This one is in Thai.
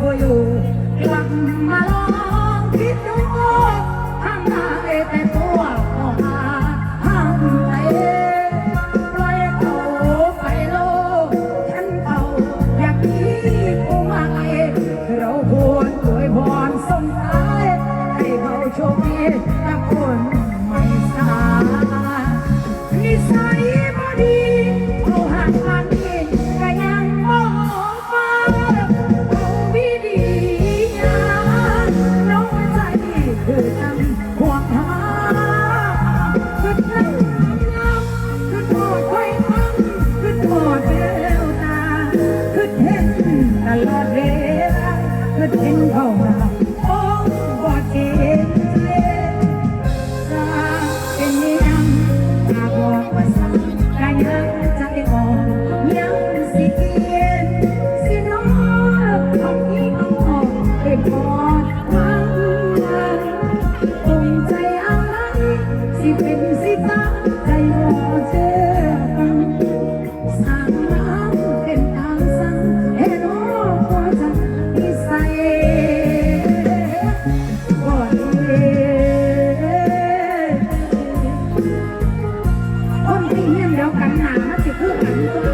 บ่อยู่กลับมาลองคิดดูทางหน้าเอแต่ตัวออกมาห้ามใจปล่อยเขาไปโลกฉันเขาอยากคิดกูมาไอเราควรอวยพรส่งท้ายให้เขาโชคดีกับคน ห่วงหาคือน้ำน้ำคือทอดไว้ทั้งคือทอดแววตาคือเห็นตลอดเวลาคือเห็นเข้ามา สิเป็นสิตาใจเธอฟังสร้างน้ำเป็นทางสังให้น้องพอจะนิสัยบ่ดีคนที่เฮียนเดียวกันหนามันสิคือกันตัว